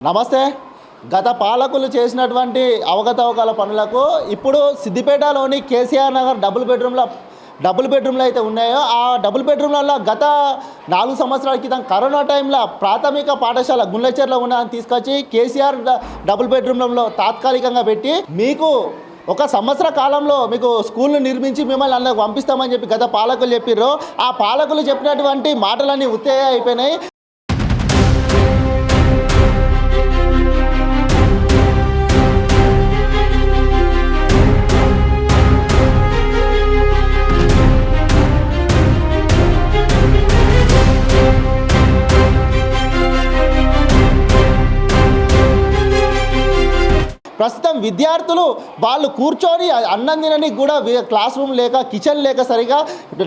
నమస్తే. గత పాలకులు చేసినటువంటి అవకతవకల పనులకు ఇప్పుడు సిద్దిపేటలోని కేసీఆర్ నగర్ డబుల్ బెడ్రూమ్ల డబుల్ బెడ్రూమ్లు అయితే ఉన్నాయో ఆ డబుల్ బెడ్రూమ్లలో గత నాలుగు సంవత్సరాల క్రితం కరోనా టైంలో ప్రాథమిక పాఠశాల గుండ్లచెర్లో ఉన్నదని తీసుకొచ్చి కేసీఆర్ డబుల్ బెడ్రూమ్లలో తాత్కాలికంగా పెట్టి మీకు ఒక సంవత్సర కాలంలో మీకు స్కూల్ను నిర్మించి మిమ్మల్ని అందరికి పంపిస్తామని చెప్పి గత పాలకులు చెప్పారు ఆ పాలకులు చెప్పినటువంటి మాటలన్నీ ఉత్తేయ అయిపోయినాయి ప్రస్తుతం విద్యార్థులు వాళ్ళు కూర్చొని అన్నం తినడానికి కూడా క్లాస్ రూమ్ లేక కిచెన్ లేక సరిగా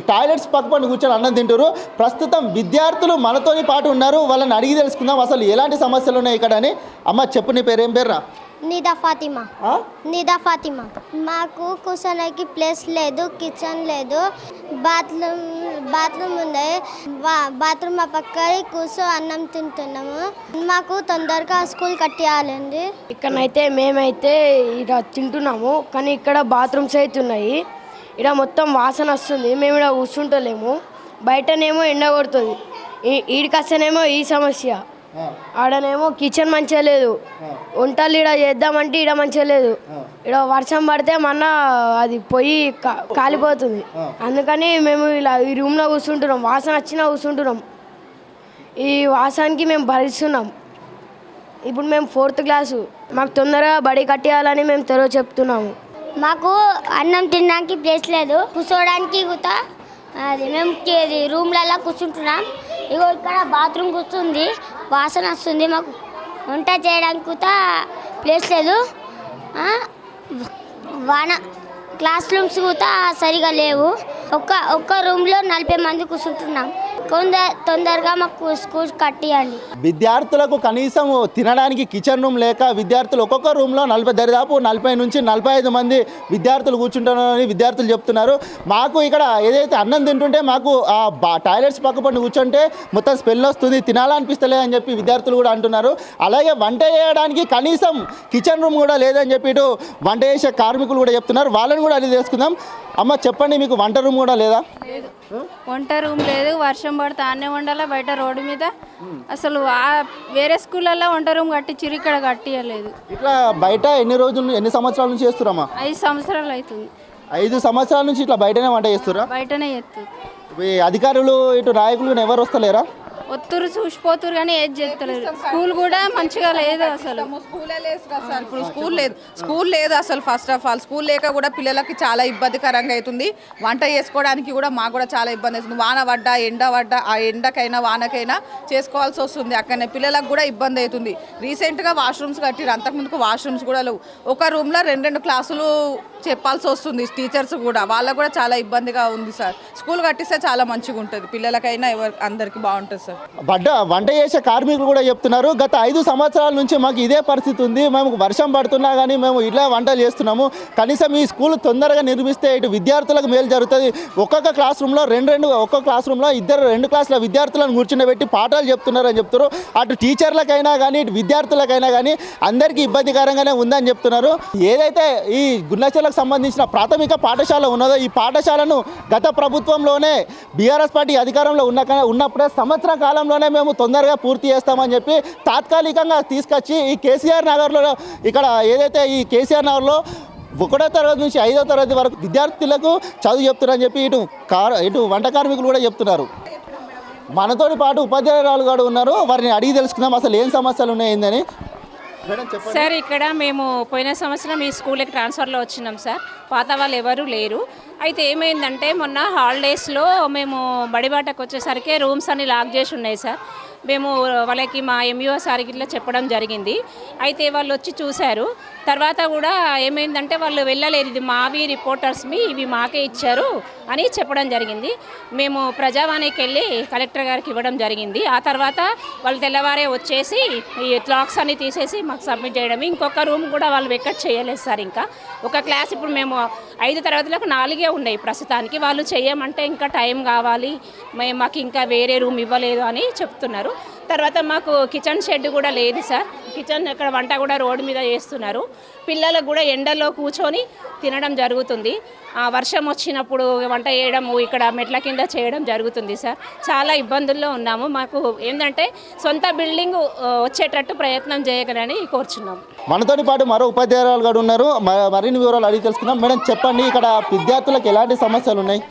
టాయిలెట్స్ పక్కపండి కూర్చొని అన్నం తింటారు ప్రస్తుతం విద్యార్థులు మనతోని పాటు ఉన్నారు. వాళ్ళని అడిగి తెలుసుకుందాం. అసలు ఎలాంటి సమస్యలు ఉన్నాయి ఇక్కడ అని. అమ్మ చెప్పు నీ పేరు ఏం పేరురా? నిదా ఫాతిమా? నిదా ఫాతిమా. మాకు కూర్చోడానికి ప్లేస్ లేదు కిచెన్ లేదు బాత్రూమ్ బాత్రూమ్ ఉంది బాత్రూమ్ ఆ పక్క కూర్చో అన్నం తింటున్నాము. మాకు తొందరగా స్కూల్ కట్టేయాలండి. ఇక్కడనైతే మేమైతే ఇక్కడ తింటున్నాము కానీ ఇక్కడ బాత్రూమ్స్ అయితే ఉన్నాయి. ఇక్కడ మొత్తం వాసన వస్తుంది మేము ఇక్కడ కూర్చుంటలేము. బయటనేమో ఎండ కొడుతుంది. ఈ- ఈడికి వస్తేనేమో ఈ సమస్య. ఆడనేమో కిచెన్ మంచిగా లేదు. వంటలు ఇక్కడ చేద్దామంటే ఇక్కడ మంచిగా లేదు. ఇక్కడ వర్షం పడితే మన అది పొయ్యి కా- కాలిపోతుంది. అందుకని మేము ఇలా ఈ రూమ్లో కూర్చుంటున్నాం. వాసన వచ్చినా కూర్చుంటున్నాం. ఈ వాసనకి మేము భరిస్తున్నాం. ఇప్పుడు మేము ఫోర్త్ క్లాసు. మాకు తొందరగా బడి కట్టేయాలని మేము తెరవ చెప్తున్నాము. మాకు అన్నం తినడానికి ప్లేస్ లేదు. కూర్చోడానికి కూడా అది మేము రూమ్లలో కూర్చుంటున్నాం. ఇగో ఇక్కడ బాత్రూమ్ కూర్చుంది. వాసన వస్తుంది మాకు. వంట చేయడానికి కూడా ప్లేస్ లేదు. వాన క్లాస్ రూమ్స్ కూడా సరిగా లేవు. ఒక్క ఒక్క రూమ్లో నలభై మంది కూర్చుంటున్నాం. కొంద తొందరగా మాకు స్కూల్ కట్టియండి. విద్యార్థులకు కనీసం తినడానికి కిచెన్ రూమ్ లేక విద్యార్థులు ఒక్కొక్క రూమ్లో నలభై దరిదాపు నలభై నుంచి నలభై ఐదు మంది విద్యార్థులు కూర్చుంటున్నారని విద్యార్థులు చెప్తున్నారు. మాకు ఇక్కడ ఏదైతే అన్నం తింటుంటే మాకు ఆ బా టాయిలెట్స్ పక్క పడి కూర్చుంటే మొత్తం స్మెల్ వస్తుంది తినాలనిపిస్తలే అని చెప్పి విద్యార్థులు కూడా అంటున్నారు. అలాగే వంట చేయడానికి కనీసం కిచెన్ రూమ్ కూడా లేదని చెప్పి ఇటు వంట చేసే కార్మికులు కూడా చెప్తున్నారు. వాళ్ళని కూడా అది తెలుసుకుందాం. అమ్మ చెప్పండి మీకు వంట రూమ్ కూడా లేదా? వంట రూమ్ లేదు వర్షం పడితే ఆనే వండాలా బయట రోడ్డు మీద. అసలు ఆ- వేరే స్కూళ్ళల్లో వంట రూమ్ కట్టించిరు ఇక్కడ కట్టియలేదు ఇట్లా బయట ఎన్ని రోజులు ఎన్ని సంవత్సరాల నుంచి చేస్తురమ్మా ఐదు సంవత్సరాలు అవుతుంది. ఐదు సంవత్సరాల నుంచి ఇట్లా బయటనే వంట చేస్తురా బయటనే ఈ అధికారులు ఇటు నాయకులు ఎవరు వస్తలేరా? ఒత్తురు చూసిపోతురు కానీ ఏది చేస్తలేరు. స్కూల్ కూడా మంచిగా లేదు అసలు. స్కూలే లేదు సార్. ఇప్పుడు స్కూల్ లేదు. స్కూల్ లేదు అసలు ఫస్ట్ ఆఫ్ ఆల్. స్కూల్ లేక కూడా పిల్లలకి చాలా ఇబ్బందికరంగా అవుతుంది. వంట చేసుకోవడానికి కూడా మాకు కూడా చాలా ఇబ్బంది అవుతుంది. వాన పడ్డా ఎండ పడ్డా ఆ ఎండకైనా వానకైనా చేసుకోవాల్సి వస్తుంది. అక్కడనే పిల్లలకు కూడా ఇబ్బంది అవుతుంది. రీసెంట్గా వాష్రూమ్స్ కట్టిరు అంతకుముందుకు వాష్రూమ్స్ కూడా లేవు. ఒక రూమ్లో రెండు రెండు క్లాసులు చెప్పాల్సి వస్తుంది టీచర్స్ కూడా. వాళ్ళకు కూడా చాలా ఇబ్బందిగా ఉంది సార్. స్కూల్ కట్టిస్తే చాలా మంచిగా ఉంటుంది పిల్లలకైనా ఎవరి అందరికీ బాగుంటుంది సార్. బడ్డ వంట చేసే కార్మికులు కూడా చెప్తున్నారు. గత ఐదు సంవత్సరాల నుంచి మాకు ఇదే పరిస్థితి ఉంది. మేము వర్షం పడుతున్నా కానీ మేము ఇలా వంటలు చేస్తున్నాము. కనీసం ఈ స్కూల్ తొందరగా నిర్మిస్తే ఇటు విద్యార్థులకు మేలు జరుగుతుంది. ఒక్కొక్క క్లాస్ రూమ్లో రెండు రెండు ఒక్కొక్క క్లాస్ రూమ్లో ఇద్దరు రెండు క్లాసుల విద్యార్థులను కూర్చుండబెట్టి పాఠాలు చెప్తున్నారని చెప్తారు అటు టీచర్లకైనా కానీ ఇటు విద్యార్థులకైనా కానీ అందరికీ ఇబ్బందికరంగానే ఉందని చెప్తున్నారు. ఏదైతే ఈ గుండెచర్లకు సంబంధించిన ప్రాథమిక పాఠశాల ఉన్నదో ఈ పాఠశాలను గత ప్రభుత్వంలోనే బీఆర్ఎస్ పార్టీ అధికారంలో ఉన్న ఉన్నప్పుడే సంవత్సరం కాలంలోనే మేము తొందరగా పూర్తి చేస్తామని చెప్పి తాత్కాలికంగా తీసుకొచ్చి ఈ కేసీఆర్ నగర్లో ఇక్కడ ఏదైతే ఈ కేసీఆర్ నగర్లో ఒకటో తరగతి నుంచి ఐదో తరగతి వరకు విద్యార్థులకు చదువు చెప్తున్నారని చెప్పి ఇటు కార్ ఇటు వంట కార్మికులు కూడా చెప్తున్నారు. మనతోటి పాటు ఉపాధ్యాయురాలు కూడా ఉన్నారు. వారిని అడిగి తెలుసుకుందాం అసలు ఏం సమస్యలు ఉన్నాయిందని సార్ ఇక్కడ మేము పోయిన సంవత్సరం ఈ స్కూల్కి ట్రాన్స్ఫర్లో వచ్చినాం సార్. పాత వాళ్ళు ఎవరు లేరు. అయితే ఏమైందంటే మొన్న హాలిడేస్లో మేము బడిబాటకు వచ్చేసరికి రూమ్స్ అన్ని లాక్ చేసి ఉన్నాయి సార్. మేము వాళ్ళకి మా ఎంఈఓ సార్కి ఇట్లా చెప్పడం జరిగింది. అయితే వాళ్ళు వచ్చి చూశారు. తర్వాత కూడా ఏమైందంటే వాళ్ళు వెళ్ళలేదు. ఇది మావి రిపోర్టర్స్ ఇవి మాకే ఇచ్చారు అని చెప్పడం జరిగింది. మేము ప్రజావాణికి వెళ్ళి కలెక్టర్ గారికి ఇవ్వడం జరిగింది. ఆ తర్వాత వాళ్ళు తెల్లవారే వచ్చేసి ఈ క్లాక్స్ అన్ని తీసేసి మాకు సబ్మిట్ చేయడం ఇంకొక రూమ్ కూడా వాళ్ళు వెక్కట్ చేయలేదు సార్ ఇంకా. ఒక క్లాస్ ఇప్పుడు మేము ఐదు తరగతులకు నాలుగే ఉన్నాయి ప్రస్తుతానికి. వాళ్ళు చేయమంటే ఇంకా టైం కావాలి. మేము మాకు ఇంకా వేరే రూమ్ ఇవ్వలేదు అని చెప్తున్నారు. తర్వాత మాకు కిచెన్ షెడ్ కూడా లేదు సార్. కిచెన్ ఇక్కడ వంట కూడా రోడ్డు మీద చేస్తున్నారు. పిల్లలకు కూడా ఎండలో కూర్చొని తినడం జరుగుతుంది. ఆ, వర్షం వచ్చినప్పుడు వంట చేయడము ఇక్కడ మెట్ల కింద చేయడం జరుగుతుంది సార్. చాలా ఇబ్బందుల్లో ఉన్నాము. మాకు ఏంటంటే సొంత బిల్డింగ్ వచ్చేటట్టు ప్రయత్నం చేయగలని కోరుచున్నాము మనతోని పాటు మరో ఉపాధ్యాయురాలు కూడా ఉన్నారు. మరిన్ని వివరాలు అడిగి తెలుసుకుందాం. మేడం చెప్పండి ఇక్కడ విద్యార్థులకు ఎలాంటి సమస్యలు ఉన్నాయి?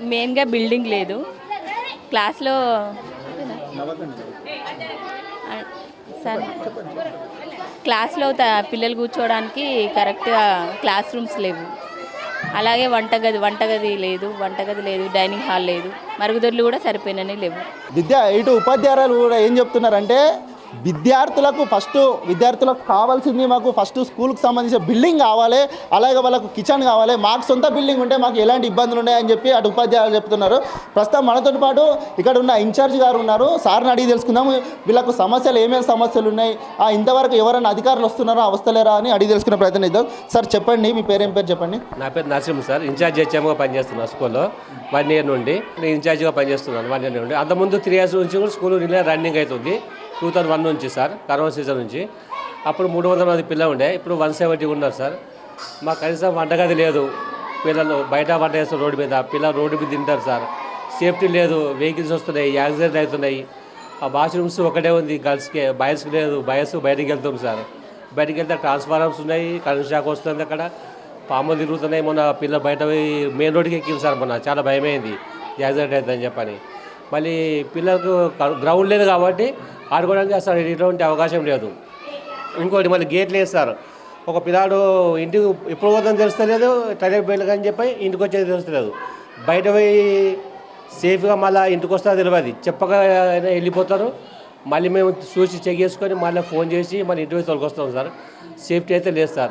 మెయిన్గా బిల్డింగ్ లేదు. క్లాస్లో సార్ క్లాస్లో త- పిల్లలు కూర్చోవడానికి కరెక్ట్గా క్లాస్ రూమ్స్ లేవు. అలాగే వంటగది వంటగది లేదు వంటగది లేదు డైనింగ్ హాల్ లేదు మరుగుదొడ్లు కూడా సరిపోయినని లేవు. విద్యా ఇటు ఉపాధ్యాయురాలు కూడా ఏం చెప్తున్నారంటే విద్యార్థులకు ఫస్ట్ విద్యార్థులకు కావాల్సింది మాకు ఫస్ట్ స్కూల్కి సంబంధించిన బిల్డింగ్ కావాలి అలాగే వాళ్ళకు కిచెన్ కావాలి. మాకు సొంత బిల్డింగ్ ఉంటే మాకు ఎలాంటి ఇబ్బందులు ఉన్నాయని చెప్పి అటు ఉపాధ్యాయులు చెప్తున్నారు. ప్రస్తుతం మనతో పాటు ఇక్కడ ఉన్న ఇన్ఛార్జ్ గారు ఉన్నారు. సార్ని అడిగి తెలుసుకుందాము. వీళ్ళకు సమస్యలు ఏమేమి సమస్యలు ఉన్నాయి? ఆ, ఇంతవరకు ఎవరైనా అధికారులు వస్తున్నారో వస్తలేరా అని అడిగి తెలుసుకునే ప్రయత్నం ఇద్దాం సార్ చెప్పండి. మీ పేరేం పేరు చెప్పండి? నా పేరు నరసింహ సార్. ఇన్ఛార్జ్ హెచ్ఎంగా పనిచేస్తున్నాను స్కూల్లో. వన్ ఇయర్ నుండి. నేను ఇన్ఛార్జ్గా పనిచేస్తున్నాను వన్ ఇయర్ నుండి. అంతకుముందు త్రీ ఇయర్స్ నుంచి కూడా స్కూల్ రన్నింగ్ అవుతుంది. టూ థౌజండ్ వన్ నుంచి సార్ కరోనా సీజన్ నుంచి. అప్పుడు మూడు వందల మంది పిల్లలు ఉండే ఇప్పుడు వన్ సెవెంటీ ఉన్నారు సార్. మాకు కనీసం వంటగది లేదు. పిల్లలు బయట వంట చేస్తారు రోడ్డు మీద పిల్లలు రోడ్డు మీద తింటారు సార్. సేఫ్టీ లేదు వెహికల్స్ వస్తున్నాయి యాక్సిడెంట్ అవుతున్నాయి. ఆ వాష్రూమ్స్ ఒకటే ఉంది గర్ల్స్కి బాయ్స్కి లేదు బాయ్స్ బయటికి వెళ్తాం సార్. బయటికి వెళ్తే ట్రాన్స్ఫార్మర్స్ ఉన్నాయి కరెంట్ షాక్ వస్తుంది అక్కడ. పాములు తిరుగుతున్నాయి మొన్న పిల్ల బయట మెయిన్ రోడ్కి ఎక్కింది సార్ మొన్న చాలా భయమైంది. యాక్సిడెంట్ అవుతుందని చెప్పని. మళ్ళీ పిల్లలకు గ్రౌండ్ లేదు కాబట్టి ఆడుకోవడానికి అసలు ఎటువంటి అవకాశం లేదు. ఇంకోటి మళ్ళీ గేట్లు వేస్తారు. ఒక పిల్లాడు ఇంటికి ఎప్పుడు పోతుందని తెలుస్తలేదు టైలెట్ బయలు అని చెప్పి ఇంటికి వచ్చేది తెలుస్తలేదు. బయట పోయి సేఫ్గా మళ్ళీ ఇంటికి వస్తా తెలియదు చెప్పగా అయినా వెళ్ళిపోతారు. మళ్ళీ మేము చూసి చెక్ చేసుకొని మళ్ళీ ఫోన్ చేసి మళ్ళీ ఇంటికి తొలగొస్తాం సార్. సేఫ్టీ అయితే లేదు సార్.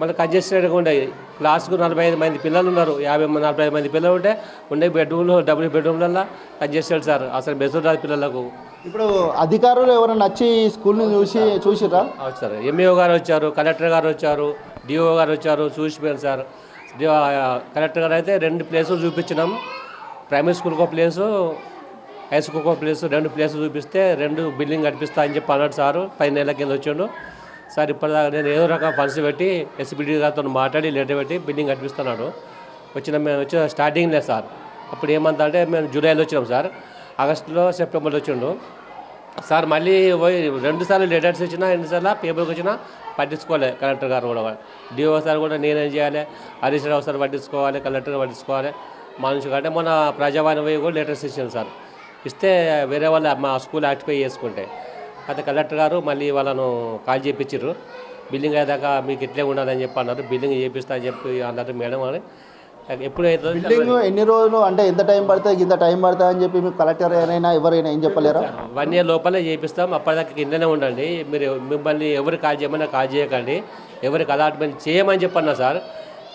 మళ్ళీ కంజెస్టెడ్గా ఉండే. క్లాస్కు నలభై ఐదు మంది పిల్లలు ఉన్నారు. యాభై నలభై ఐదు మంది పిల్లలు ఉంటే ఉండే బెడ్రూమ్లో డబుల్ బెడ్రూమ్లలో కంజెస్టెడ్ సార్. అసలు బెస్ట్ రాదు పిల్లలకు. ఇప్పుడు అధికారులు ఎవరైనా వచ్చి స్కూల్ని చూసి చూసిరా సార్. ఎంఈఓ గారు వచ్చారు కలెక్టర్ గారు వచ్చారు డిఓ గారు వచ్చారు చూసిపోయారు సార్. డి- కలెక్టర్ గారు అయితే రెండు ప్లేసులు చూపించినాం. ప్రైమరీ స్కూల్కి ఒక ప్లేసు హై స్కూల్కి ఒక ప్లేసు రెండు ప్లేసులు చూపిస్తే రెండు బిల్డింగ్ కనిపిస్తా అని చెప్పి అన్నాడు సారు. పది నెలల కింద వచ్చిండు. సార్ ఇప్పటిదాకా నేను ఏదో రకం ఫండ్స్ పెట్టి ఎస్బిడి గారితో మాట్లాడి లెటర్ పెట్టి బిల్డింగ్ కనిపిస్తున్నాడు వచ్చిన మేము వచ్చిన స్టార్టింగ్ లేదు సార్. అప్పుడు ఏమంతా అంటే మేము జూలైలో వచ్చినాం సార్. ఆగస్టులో సెప్టెంబర్లో వచ్చిండు. సార్ మళ్ళీ పోయి రెండు సార్లు లెటర్స్ ఇచ్చినా ఎన్నిసార్లు పేపర్కి వచ్చినా పట్టించుకోవాలి కలెక్టర్ గారు కూడా. డిఓ సార్ కూడా నేనేం చేయాలి? హరీష్ సార్ పట్టించుకోవాలి కలెక్టర్ పట్టించుకోవాలి. మనిషి కంటే మన ప్రజావాణి పోయి కూడా లెటర్స్ ఇచ్చింది సార్. ఇస్తే వేరే వాళ్ళు మా స్కూల్ యాక్టిఫై చేసుకుంటే. అయితే కలెక్టర్ గారు మళ్ళీ వాళ్ళను కాల్ చేయించారు బిల్డింగ్ అయ్యేదాకా మీకు ఇట్లే ఉండాలని చెప్పి అన్నారు. బిల్డింగ్ చేపిస్తా అని చెప్పి అన్నారు మేడం అని. ఎప్పుడైతే బిల్డింగ్ ఎన్ని రోజులు అంటే ఎంత టైం పడుతుంది ఇంత టైం పడుతుంది అని చెప్పి మీకు కలెక్టర్ అయినా ఎవరైనా ఏం చెప్పలేరా? వన్ ఇయర్ లోపలే చేపిస్తాం అప్పటిదాకా కిందనే ఉండండి. మీరు మిమ్మల్ని ఎవరు కాల్ చేయమన్నా కాల్ చేయకండి. ఎవరికి అలాట్మెంట్ చేయమని చెప్పన్నా సార్.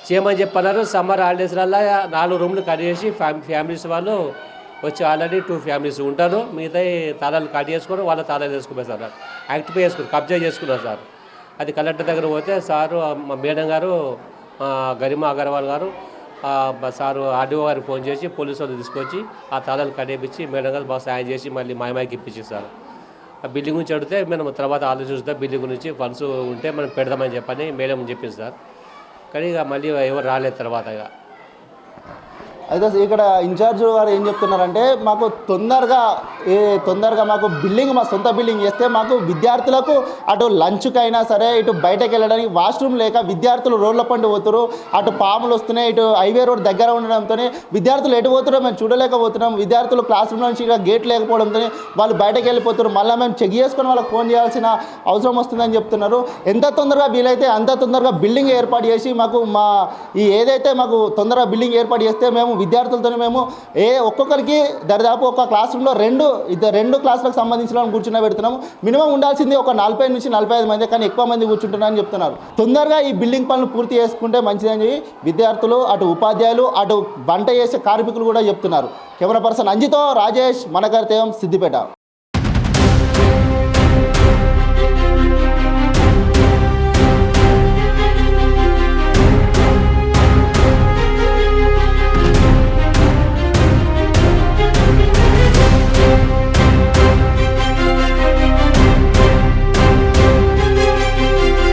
చేయమని చెప్పన్నారు. సమ్మర్ హాలిడేస్లలో నాలుగు రూమ్లు కట్ చేసి ఫ్యామ్ ఫ్యామిలీస్ వాళ్ళు వచ్చి ఆల్రెడీ టూ ఫ్యామిలీస్ ఉంటారు. మిగతా తాళాలు కట్ చేసుకొని వాళ్ళ తాళాలు వేసుకున్నారు సార్. యాక్టివ్ చేసుకున్నారు. కబ్జా చేసుకున్నారు సార్. అది కలెక్టర్ దగ్గర పోతే సారు మా మేడం గారు గరిమా అగర్వాల్ గారు సారు ఆర్డీఓ గారికి ఫోన్ చేసి పోలీసు వాళ్ళు తీసుకొచ్చి ఆ తాళాలు కట్టేపించి మేడం గారు బాగా సాయం చేసి మళ్ళీ మాయమాయికి ఇప్పించేసారు ఆ బిల్డింగ్ గురించి అడిగితే మనం తర్వాత ఆలోచిస్తే బిల్డింగ్ గురించి ఫండ్స్ ఉంటే మనం పెడదామని చెప్పని మేడం చెప్పింది సార్. కానీ ఇక మళ్ళీ ఎవరు రాలేదు తర్వాత ఇక. అయితే ఇక్కడ ఇన్ఛార్జ్ గారు ఏం చెప్తున్నారంటే మాకు తొందరగా ఏ తొందరగా మాకు బిల్డింగ్ మా సొంత బిల్డింగ్ చేస్తే మాకు విద్యార్థులకు అటు లంచ్కైనా సరే ఇటు బయటకు వెళ్ళడానికి వాష్రూమ్ లేక విద్యార్థులు రోడ్ల పండు పోతారు అటు పాములు వస్తున్నాయి ఇటు హైవే రోడ్ దగ్గర ఉండడంతో విద్యార్థులు ఎటు పోతున్నారో మేము చూడలేకపోతున్నాం విద్యార్థులు క్లాస్ రూమ్ నుంచి గేట్ లేకపోవడంతో వాళ్ళు బయటకు వెళ్ళిపోతున్నారు మళ్ళీ మేము చెక్ చేసుకొని వాళ్ళకి ఫోన్ చేయాల్సిన అవసరం వస్తుందని చెప్తున్నారు. ఎంత తొందరగా వీలైతే అంత తొందరగా బిల్డింగ్ ఏర్పాటు చేసి మాకు మా ఈ ఏదైతే మాకు తొందరగా బిల్డింగ్ ఏర్పాటు చేస్తే మేము విద్యార్థులతో మేము ఏ ఒక్కొక్కరికి దరిదాపు ఒక క్లాస్ రూమ్లో రెండు ఇద్దరు రెండు క్లాసులకు సంబంధించిన వాళ్ళని కూర్చున్న పెడుతున్నాము. మినిమం ఉండాల్సింది ఒక నలభై నుంచి నలభై ఐదు మంది కానీ ఎక్కువ మంది కూర్చుంటున్నారని చెప్తున్నారు. తొందరగా ఈ బిల్డింగ్ పనులు పూర్తి చేసుకుంటే మంచిదని విద్యార్థులు అటు ఉపాధ్యాయులు అటు వంట చేసే కార్మికులు కూడా చెప్తున్నారు. కెమెరా పర్సన్ అంజితో రాజేష్ మనకర్తేయం సిద్దిపేట.